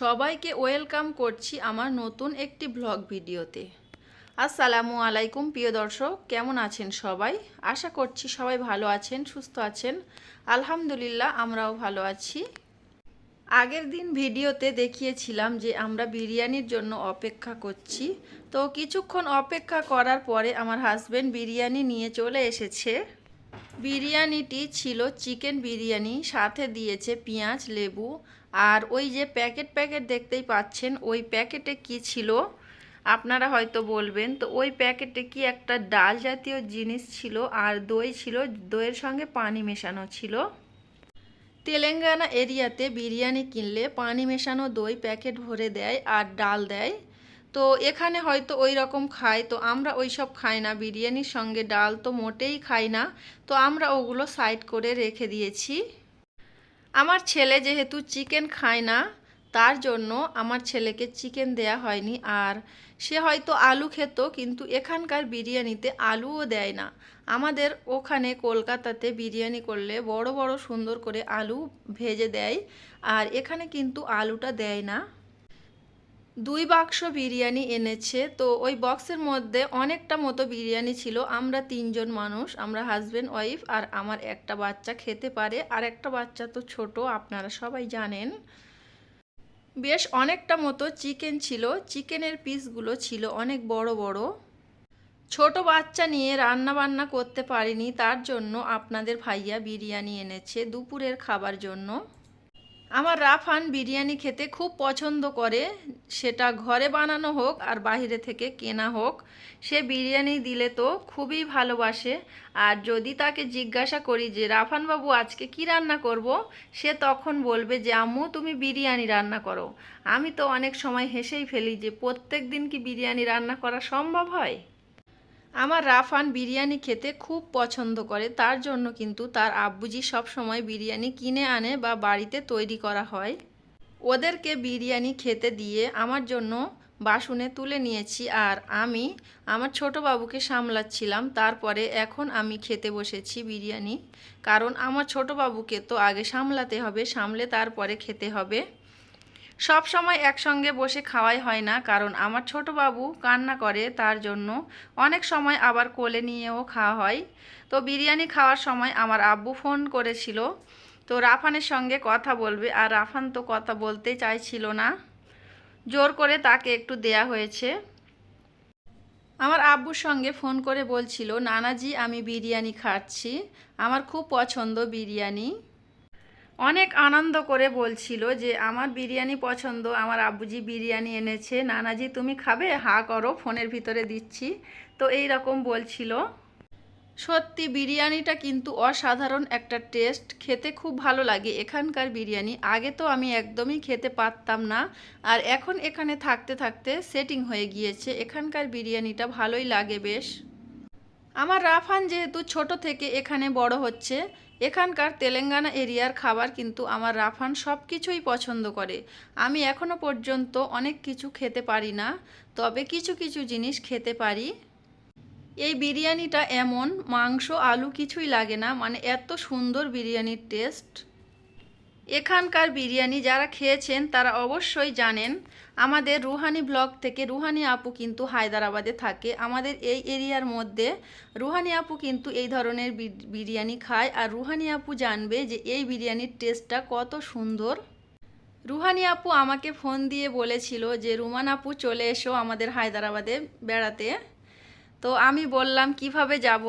সবাইকে ওয়েলকাম করছি আমার নতুন একটি ব্লগ ভিডিওতে। আসসালামু আলাইকুম, প্রিয় দর্শক, কেমন আছেন সবাই? আশা করছি সবাই ভালো আছেন, সুস্থ আছেন। আলহামদুলিল্লাহ, আমরাও ভালো আছি। আগের দিন ভিডিওতে দেখিয়েছিলাম যে আমরা বিরিয়ানির জন্য অপেক্ষা করছি। তো কিছুক্ষণ অপেক্ষা করার পরে আমার হাজব্যান্ড বিরিয়ানি নিয়ে চলে এসেছে। বিরিয়ানিটি ছিল চিকেন বিরিয়ানি, সাথে দিয়েছে পেঁয়াজ, লেবু আর ওই যে প্যাকেট প্যাকেট দেখতেই পাচ্ছেন, ওই প্যাকেটে কি ছিল? আপনারা হয়তো বলবেন, তো ওই প্যাকেটে কি একটা ডাল জাতীয় জিনিস ছিল আর দই ছিল? দইয়ের সঙ্গে পানি মেশানো ছিল। তেলেঙ্গানা এরিয়াতে বিরিয়ানি কিনলে পানি মেশানো দই প্যাকেট ভরে দেয় আর ডাল দেয়। তো এখানে হয়তো ওই রকম খায়, তো আমরা ওই সব খাই না। বিরিয়ানির সঙ্গে ডাল তো মোটেই খাই না। তো আমরা ওগুলো সাইড করে রেখে দিয়েছি। আমার ছেলে যেহেতু চিকেন খায় না, তার জন্য আমার ছেলেকে চিকেন দেয়া হয়নি। আর সে হয়তো আলু খেত, কিন্তু এখানকার বিরিয়ানিতে আলুও দেয় না। আমাদের ওখানে কলকাতাতে বিরিয়ানি করলে বড় বড় সুন্দর করে আলু ভেজে দেয়, আর এখানে কিন্তু আলুটা দেয় না। দুই বাক্স বিরিয়ানি এনেছে। তো ওই বক্সের মধ্যে অনেকটা মতো বিরিয়ানি ছিল। আমরা তিনজন মানুষ, আমরা হাজব্যান্ড ওয়াইফ আর আমার একটা বাচ্চা খেতে পারে। আর একটা বাচ্চা তো ছোট, আপনারা সবাই জানেন। বেশ অনেকটা মতো চিকেন ছিল। চিকেনের পিসগুলো ছিল অনেক বড় বড়। ছোট বাচ্চা নিয়ে রান্না বান্না করতে পারিনি, তার জন্য আপনাদের ভাইয়া বিরিয়ানি এনেছে দুপুরের খাবার জন্য। আমার রাফান বিরিয়ানি খেতে খুব পছন্দ করে। সেটা ঘরে বানানো হোক আর বাইরে থেকে কেনা হোক। সে বিরিয়ানি দিলে তো খুবই ভালোবাসে। আর যদি তাকে জিজ্ঞাসা করি যে, রাফান বাবু, আজকে কি রান্না করব? সে তখন বলবে যে, আম্মু, তুমি বিরিয়ানি রান্না করো। আমি তো অনেক সময় হেসেই ফেলি যে, প্রত্যেক দিন কি বিরিয়ানি রান্না করা সম্ভব হয়? আমার রাফান বিরিয়ানি খেতে খুব পছন্দ করে, তার জন্য কিন্তু তার আব্বুজি সব সময় বিরিয়ানি কিনে আনে বা বাড়িতে তৈরি করা হয়। ওদেরকে বিরিয়ানি খেতে দিয়ে আমার জন্য বাসনে তুলে নিয়েছি আর আমি আমার ছোট বাবুকে সামলাচ্ছিলাম, তারপরে এখন আমি খেতে বসেছি বিরিয়ানি। কারণ আমার ছোট বাবুকে তো আগে সামলাতে হবে, সামলে তারপরে খেতে হবে। সব সময় একসঙ্গে বসে খাওয়াই হয় না, কারণ আমার ছোট বাবু কান্না করে তার জন্য। অনেক সময় আবার কোলে নিয়েও খাওয়া হয়। তো বিরিয়ানি খাওয়ার সময় আমার আব্বু ফোন করেছিল। তো রাফানের সঙ্গে কথা বলবে, আর রাফান তো কথা বলতে চাইছিল না। জোর করে তাকে একটু দেয়া হয়েছে। আমার আব্বুর সঙ্গে ফোন করে বলছিল, নানাজি, আমি বিরিয়ানি খাচ্ছি। আমার খুব পছন্দ বিরিয়ানি। অনেক আনন্দ করে বলছিল যে, আমার বিরিয়ানি পছন্দ, আমার আব্বুজি বিরিয়ানি এনেছে। নানাজি, তুমি খাবে? হা করো, ফোনের ভিতরে দিচ্ছি। তো এই রকম বলছিল। সত্যি, বিরিয়ানিটা কিন্তু অসাধারণ একটা টেস্ট। খেতে খুব ভালো লাগে। এখানকার বিরিয়ানি আগে তো আমি একদমই খেতে পারতাম না। আর এখন এখানে থাকতে থাকতে সেটিং হয়ে গিয়েছে। এখানকার বিরিয়ানিটা ভালোই লাগে বেশ। আমার রাফান যেহেতু ছোট থেকে এখানে বড় হচ্ছে এখানকার তেলেঙ্গানা এরিয়ার খাবার কিন্তু আমার রাফান সব কিছুই পছন্দ করে। আমি এখনও পর্যন্ত অনেক কিছু খেতে পারি না, তবে কিছু কিছু জিনিস খেতে পারি। এই বিরিয়ানিটা এমন, মাংস, আলু কিছুই লাগে না মানে এত সুন্দর বিরিয়ানির টেস্ট। এখানকার বিরিয়ানি যারা খেয়েছেন, তারা অবশ্যই জানেন, আমাদের রুহানি ব্লগ থেকে রুহানি আপু কিন্তু হায়দ্রাবাদে থাকে। আমাদের এই এরিয়ার মধ্যে রুহানি আপু কিন্তু এই ধরনের বিরিয়ানি খায়। আর রুহানি আপু জানবে যে এই বিরিয়ানির টেস্টটা কত সুন্দর। রুহানি আপু আমাকে ফোন দিয়ে বলেছিল যে, রুমান আপু চলে এসো আমাদের হায়দ্রাবাদে বেড়াতে। তো আমি বললাম, কীভাবে যাব?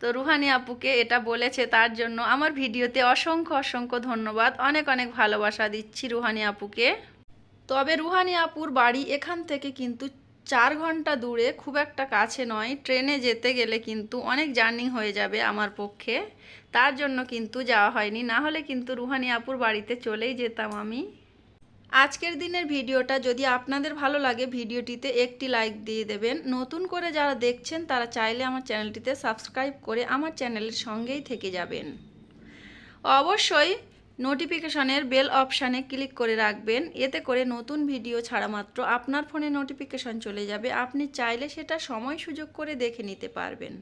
তো রুহানি আপুকে এটা বলেছে তার জন্য আমার ভিডিওতে অসংখ্য অসংখ্য ধন্যবাদ। অনেক অনেক ভালোবাসা দিচ্ছি রুহানি আপুকে। তবে রুহানি আপুর বাড়ি এখান থেকে কিন্তু চার ঘণ্টা দূরে খুব একটা কাছে নয়। ট্রেনে যেতে গেলে কিন্তু অনেক জার্নি হয়ে যাবে আমার পক্ষে। তার জন্য কিন্তু যাওয়া হয়নি। না হলে কিন্তু রুহানি আপুর বাড়িতে চলেই যেতাম আমি। আজকের দিনের ভিডিওটা যদি আপনাদের ভালো লাগে, ভিডিওটিতে একটি লাইক দিয়ে দেবেন। নতুন করে যারা দেখছেন, তারা চাইলে আমার চ্যানেলটিতে সাবস্ক্রাইব করে আমার চ্যানেলের সঙ্গেই থেকে যাবেন। অবশ্যই নোটিফিকেশনের বেল অপশানে ক্লিক করে রাখবেন। এতে করে নতুন ভিডিও ছাড়া মাত্র আপনার ফোনে নোটিফিকেশন চলে যাবে। আপনি চাইলে সেটা সময় সুযোগ করে দেখে নিতে পারবেন।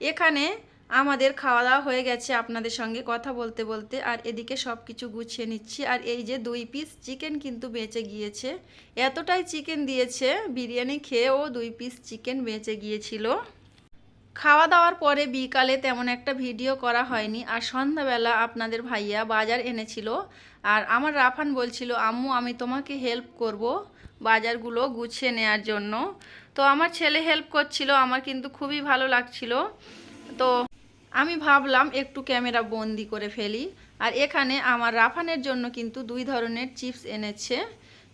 এখানে আমাদের খাওয়া দাওয়া হয়ে গেছে আপনাদের সঙ্গে কথা বলতে বলতে। আর এদিকে সব কিছু গুছিয়ে নিচ্ছি। আর এই যে দুই পিস চিকেন কিন্তু বেঁচে গিয়েছে। এতটাই চিকেন দিয়েছে, বিরিয়ানি খেয়েও দুই পিস চিকেন বেঁচে গিয়েছিল। খাওয়া দাওয়ার পরে বিকালে তেমন একটা ভিডিও করা হয়নি। আর সন্ধ্যাবেলা আপনাদের ভাইয়া বাজার এনেছিল। আর আমার রাফান বলছিল, আম্মু, আমি তোমাকে হেল্প করব বাজারগুলো গুছিয়ে নেয়ার জন্য। তো আমার ছেলে হেল্প করছিল, আমার কিন্তু খুবই ভালো লাগছিল। তো আমি ভাবলাম একটু ক্যামেরা বন্দি করে ফেলি। আর এখানে আমার রাফানের জন্য কিন্তু দুই ধরনের চিপস এনেছে।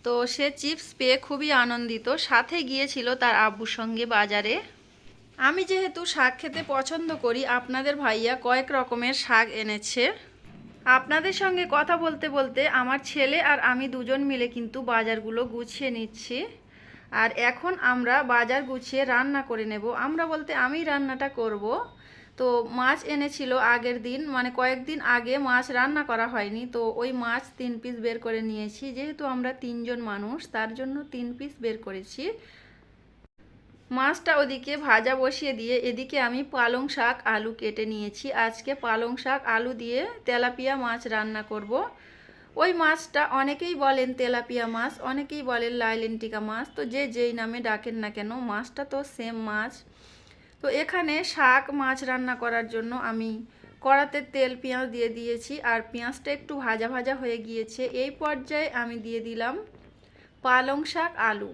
তো সে চিপস পেয়ে খুবই আনন্দিত। সাথে গিয়েছিল তার আব্বুর সঙ্গে বাজারে। আমি যেহেতু শাক খেতে পছন্দ করি, আপনাদের ভাইয়া কয়েক রকমের শাক এনেছে। আপনাদের সঙ্গে কথা বলতে বলতে আমার ছেলে আর আমি দুজন মিলে কিন্তু বাজারগুলো গুছিয়ে নিচ্ছি। আর এখন আমরা বাজার গুছিয়ে রান্না করে নেব। আমরা বলতে আমি রান্নাটা করব। তো মাছ এনেছিল আগের দিন মানে কয়েকদিন আগে মাছ রান্না করা হয়নি, তো ওই মাছ তিন পিস বের করে নিয়েছি, যেহেতু আমরা তিনজন মানুষ, তার জন্য তিন পিস বের করেছি। মাছটা ওদিকে ভাজা বসিয়ে দিয়ে এদিকে আমি পালং শাক, আলু কেটে নিয়েছি। আজকে পালং শাক, আলু দিয়ে তেলাপিয়া মাছ রান্না করব। ওই মাছটা অনেকেই বলেন তেলাপিয়া মাছ, অনেকেই বলেন লাইলেন্টিকা মাছ, তো যে যেই নামে ডাকেন না কেন, মাছটা তো সেম মাছ। তো এখানে শাক মাছ রান্না করার জন্য আমি কড়াতে তেল, পেঁয়াজ দিয়ে দিয়েছি আর পেঁয়াজটা একটু ভাজা ভাজা হয়ে গিয়েছে। এই পর্যায়ে আমি দিয়ে দিলাম পালং শাক, আলু।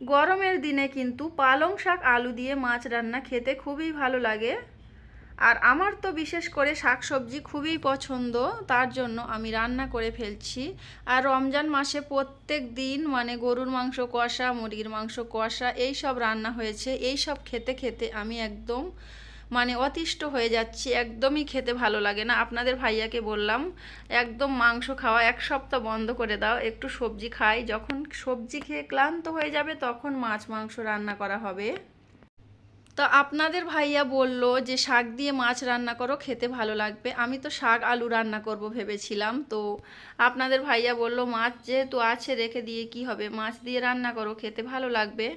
গরমের দিনে কিন্তু পালং শাক, আলু দিয়ে মাছ রান্না খেতে খুবই ভালো লাগে। আর আমার তো বিশেষ করে শাকসবজি খুবই পছন্দ, তার জন্য আমি রান্না করে ফেলছি। আর রমজান মাসে প্রত্যেক দিন মানে গরুর মাংস কষা, মুরগির মাংস কষা, এই সব রান্না হয়েছে। এই সব খেতে খেতে আমি একদম মানে অতিষ্ঠ হয়ে যাচ্ছি, একদমই খেতে ভালো লাগে না। আপনাদের ভাইয়াকে বললাম, একদম মাংস খাওয়া এক সপ্তাহ বন্ধ করে দাও, একটু সবজি খাই। যখন সবজি খেয়ে ক্লান্ত হয়ে যাবে, তখন মাছ মাংস রান্না করা হবে। তো আপনাদের ভাইয়া বলল যে শাক দিয়ে মাছ রান্না করো, খেতে ভালো লাগবে। আমি তো শাক আলু রান্না করব ভেবেছিলাম। তো আপনাদের ভাইয়া বলল, মাছ যেহেতু আছে, রেখে দিয়ে কি হবে? মাছ দিয়ে রান্না করো, খেতে ভালো লাগবে।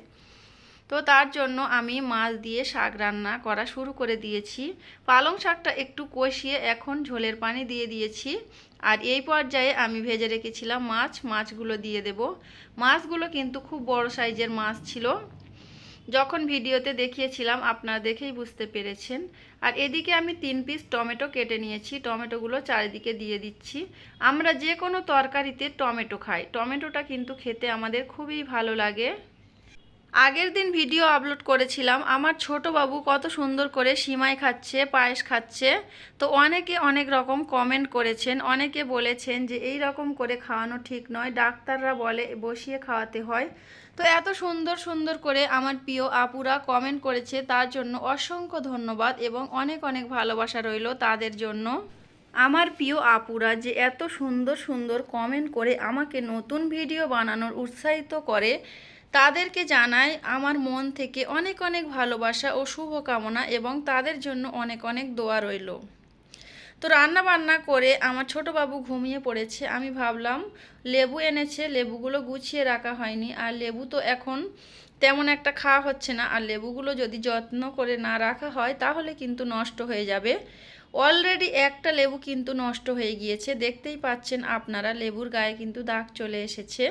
তো তার জন্য আমি মাছ দিয়ে শাক রান্না করা শুরু করে দিয়েছি। পালং শাকটা একটু কষিয়ে এখন ঝোলের পানি দিয়ে দিয়েছি। আর এই পর্যায়ে আমি ভেজে রেখেছিলাম মাছ। মাছগুলো দিয়ে দেব। মাছগুলো কিন্তু খুব বড় সাইজের মাছ ছিল। যখন ভিডিওতে দেখিয়েছিলাম, আপনারা দেখেই বুঝতে পেরেছেন। আর এদিকে আমি তিন পিস টমেটো কেটে নিয়েছি। টমেটোগুলো চারিদিকে দিয়ে দিচ্ছি। আমরা যে কোনো তরকারিতে টমেটো খাই। টমেটোটা কিন্তু খেতে আমাদের খুবই ভালো লাগে। আগের দিন ভিডিও আপলোড করেছিলাম। আমার ছোট বাবু কত সুন্দর করে সিমাই খাচ্ছে, পায়েস খাচ্ছে। তো অনেকে অনেক রকম কমেন্ট করেছেন, অনেকে বলেছেন যে এই রকম করে খাওয়ানো ঠিক নয়, ডাক্তাররা বলে বসিয়ে খাওয়াতে হয়। তো এত সুন্দর সুন্দর করে আমার প্রিয় আপুরা কমেন্ট করেছে, তার জন্য অসংখ্য ধন্যবাদ এবং অনেক অনেক ভালোবাসা রইল তাদের জন্য। আমার প্রিয় আপুরা যে এত সুন্দর সুন্দর কমেন্ট করে আমাকে নতুন ভিডিও বানানোর উৎসাহিত করে তাদেরকে জানাই আমার মন থেকে অনেক অনেক ভালোবাসা ও শুভকামনা এবং তাদের জন্য অনেক অনেক দোয়া রইল। তো রান্না বান্না করে আমার ছোট বাবু ঘুমিয়ে পড়েছে। আমি ভাবলাম, লেবু এনেছে, লেবুগুলো গুছিয়ে রাখা হয়নি। আর লেবু তো এখন তেমন একটা খাওয়া হচ্ছে না। আর লেবুগুলো যদি যত্ন করে না রাখা হয়, তাহলে কিন্তু নষ্ট হয়ে যাবে। অলরেডি একটা লেবু কিন্তু নষ্ট হয়ে গিয়েছে। দেখতেই পাচ্ছেন আপনারা, লেবুর গায়ে কিন্তু দাগ চলে এসেছে।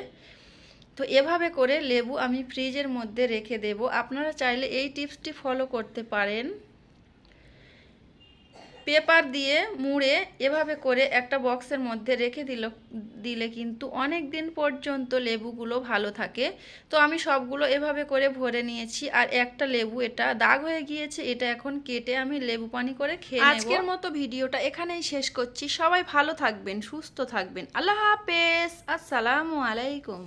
তো এভাবে করে লেবু আমি ফ্রিজের মধ্যে রেখে দেব। আপনারা চাইলে এই টিপসটি ফলো করতে পারেন। পেপার দিয়ে মুড়ে এভাবে করে একটা বক্সের মধ্যে রেখে দিল, দিলে কিন্তু অনেক দিন পর্যন্ত লেবুগুলো ভালো থাকে। তো আমি সবগুলো এভাবে করে ভরে নিয়েছি আর একটা লেবু এটা দাগ হয়ে গিয়েছে, এটা এখন কেটে আমি লেবু পানি করে খেয়ে আজকের মতো ভিডিওটা এখানেই শেষ করছি। সবাই ভালো থাকবেন, সুস্থ থাকবেন। আল্লাহ হাফেজ। আসসালামু আলাইকুম।